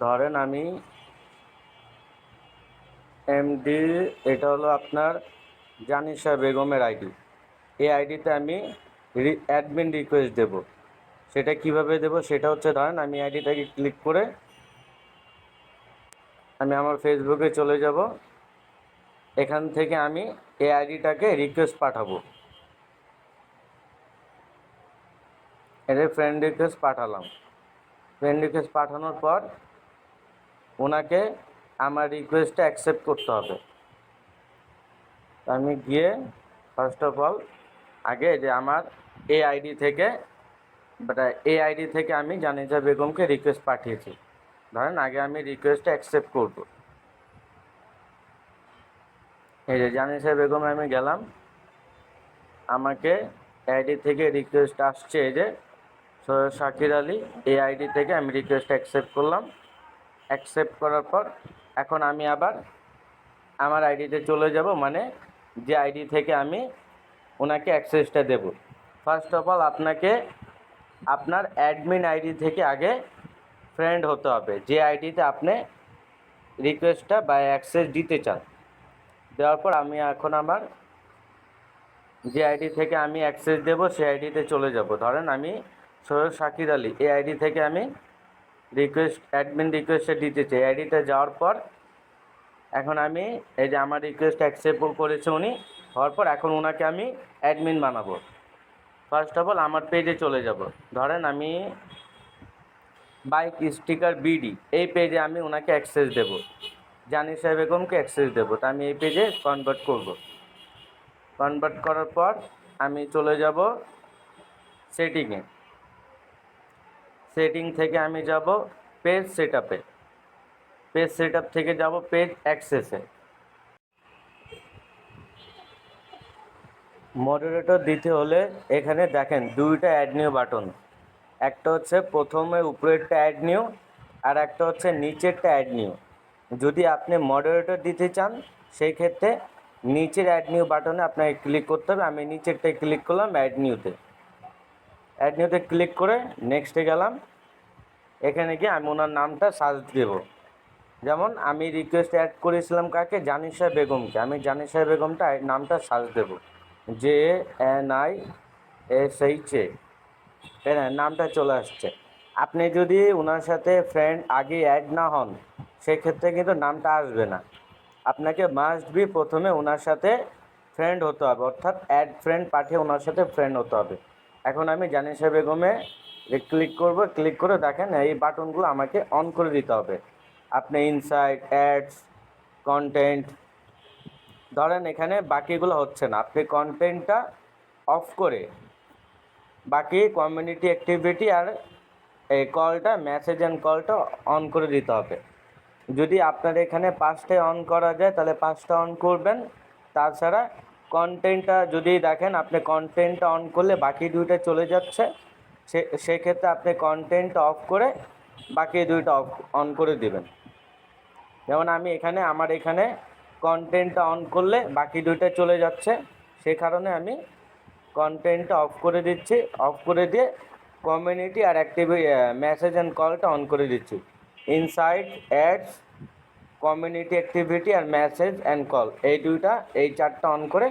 ধরেন আমি এমডি এটা হলো আপনার জানিসা বেগমের আইডি এই আইডিতে আমি অ্যাডমিন রিকোয়েস্ট দেব। সেটা কীভাবে দেব? সেটা হচ্ছে ধরেন আমি আইডিটাকে ক্লিক করে আমি আমার ফেসবুকে চলে যাব। এখান থেকে আমি এই আইডিটাকে রিকোয়েস্ট পাঠাবো। এদের ফ্রেন্ড রিকোয়েস্ট পাঠালাম। ফ্রেন্ড রিকোয়েস্ট পাঠানোর পর ওনাকে আমার রিকোয়েস্টটা অ্যাকসেপ্ট করতে হবে। আমি গিয়ে ফার্স্ট অফ অল আগে যে আমার এ আইডি থেকে বাট এই আইডি থেকে আমি জানিজা বেগমকে রিকোয়েস্ট পাঠিয়েছি। ধরেন আগে আমি রিকোয়েস্টটা অ্যাকসেপ্ট করব। এই যে জানিসা বেগমে আমি গেলাম। আমাকে আইডি থেকে রিকোয়েস্ট আসছে এই যে, সৈয়দ শাকির আলী এই আইডি থেকে আমি রিকোয়েস্ট অ্যাকসেপ্ট করলাম। অ্যাকসেপ্ট করার পর, এখন আমি আবার আমার আইডিতে চলে যাব মানে যে আইডি থেকে আমি ওনাকে অ্যাক্সেসটা দেব। ফার্স্ট অফ অল আপনাকে আপনার অ্যাডমিন আইডি থেকে আগে ফ্রেন্ড হতে হবে, যে আইডিতে আপনি রিকোয়েস্টটা বা অ্যাক্সেস দিতে চান। দেওয়ার পর আমি এখন আমার যে আইডি থেকে আমি অ্যাক্সেস দেব, সেই আইডিতে চলে যাব। ধরেন আমি সৈয়দ শাকির আলী, এই আইডি থেকে আমি রিকোয়েস্ট অ্যাডমিন রিকোয়েস্টে দিতে চাই। আইডিতে যাওয়ার পর এখন আমি এই যে আমার রিকোয়েস্ট অ্যাকসেপ্ট করেছে উনি, হওয়ার পর এখন ওনাকে আমি অ্যাডমিন বানাবো। ফার্স্ট অফ অল আমার পেজে চলে যাব। ধরেন আমি বাইক স্টিকার বিডি এই পেজে আমি ওনাকে অ্যাক্সেস দেব। জানিসা বেগমকে অ্যাক্সেস দেবো। তা আমি এই পেজে কনভার্ট করব। কনভার্ট করার পর আমি চলে যাব সেটিংয়ে সেটিং থেকে আমি যাব পেজ সেট পেজ সেট থেকে যাব পেজ অ্যাক্সেসে মডারেটর দিতে হলে এখানে দেখেন দুইটা অ্যাড নিউ বাটন একটা হচ্ছে প্রথমে উপরেরটা অ্যাড নিউ আর একটা হচ্ছে নিচেরটা অ্যাড নিউ যদি আপনি মডারেটর দিতে চান, সেই ক্ষেত্রে নিচের অ্যাড নিউ বাটনে আপনাকে ক্লিক করতে হবে। আমি নিচেরটায় ক্লিক করলাম অ্যাড নিউতে অ্যাড নিউতে ক্লিক করে নেক্সটে গেলাম। এখানে গিয়ে আমি ওনার নামটা সার্চ দেব। যেমন আমি রিকোয়েস্ট অ্যাড করেছিলাম কাকে? জানিসা বেগমকে। আমি জানিসা বেগমটা নামটা search Dev. J N I S H A নামটা চলে আসছে। আপনি যদি ওনার সাথে ফ্রেন্ড আগে অ্যাড না হন, সেক্ষেত্রে কিন্তু নামটা আসবে না। আপনাকে মাস্ট বি প্রথমে ওনার সাথে ফ্রেন্ড হতে হবে। অর্থাৎ অ্যাড ফ্রেন্ড পাঠিয়ে ওনার সাথে ফ্রেন্ড হতে হবে। এখন আমি জানি জানিসা বেগমে ক্লিক করব ক্লিক করে দেখেন এই বাটনগুলো আমাকে অন করে দিতে হবে। আপনি ইনসাইট অ্যাডস কন্টেন্ট ধরেন এখানে বাকিগুলো হচ্ছে না। আপনি কন্টেন্টটা অফ করে বাকি কমিউনিটি অ্যাক্টিভিটি আর এই কলটা মেসেজ অ্যান্ড কলটা অন করে দিতে হবে। যদি আপনার এখানে পাঁচটায় অন করা যায়, তাহলে পাঁচটা অন করবেন। তাছাড়া কন্টেন্টটা যদি দেখেন, আপনি কন্টেন্টটা অন করলে বাকি দুইটা চলে যাচ্ছে। সে, সেক্ষেত্রে আপনি কন্টেন্ট অফ করে বাকি দুইটা অফ অন করে দিবেন। যেমন আমি এখানে, আমার এখানে কন্টেন্টটা অন করলে বাকি দুইটা চলে যাচ্ছে। সে কারণে আমি কন্টেন্টটা অফ করে দিচ্ছি। অফ করে দিয়ে কমিউনিটি আর অ্যাক্টিভি মেসেজ অ্যান্ড কলটা অন করে দিচ্ছি। ইনসাইট অ্যাডস কমিউনিটি অ্যাক্টিভিটি আর মেসেজ অ্যান্ড কল এই দুইটা, এই চারটা অন করে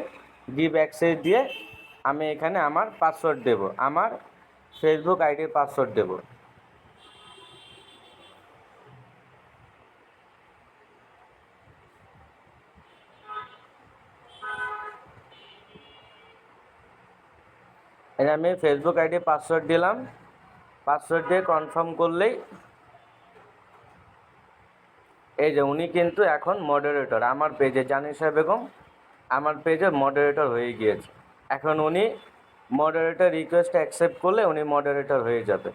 গিভ অ্যাক্সেস দিয়ে আমি এখানে আমার পাসওয়ার্ড দেব। আমার ফেসবুক আইডির পাসওয়ার্ড দেব। আমি ফেসবুক আইডি পাসওয়ার্ড দিলাম। পাসওয়ার্ড দিয়ে কনফার্ম করলেই এই যে উনি কিন্তু এখন মডারেটর আমার পেজে জানিসা বেগম? আমার পেজে মডারেটর হয়ে গিয়েছে। এখন উনি মডারেটর রিকোয়েস্ট অ্যাকসেপ্ট করলে উনি মডারেটর হয়ে যাবে।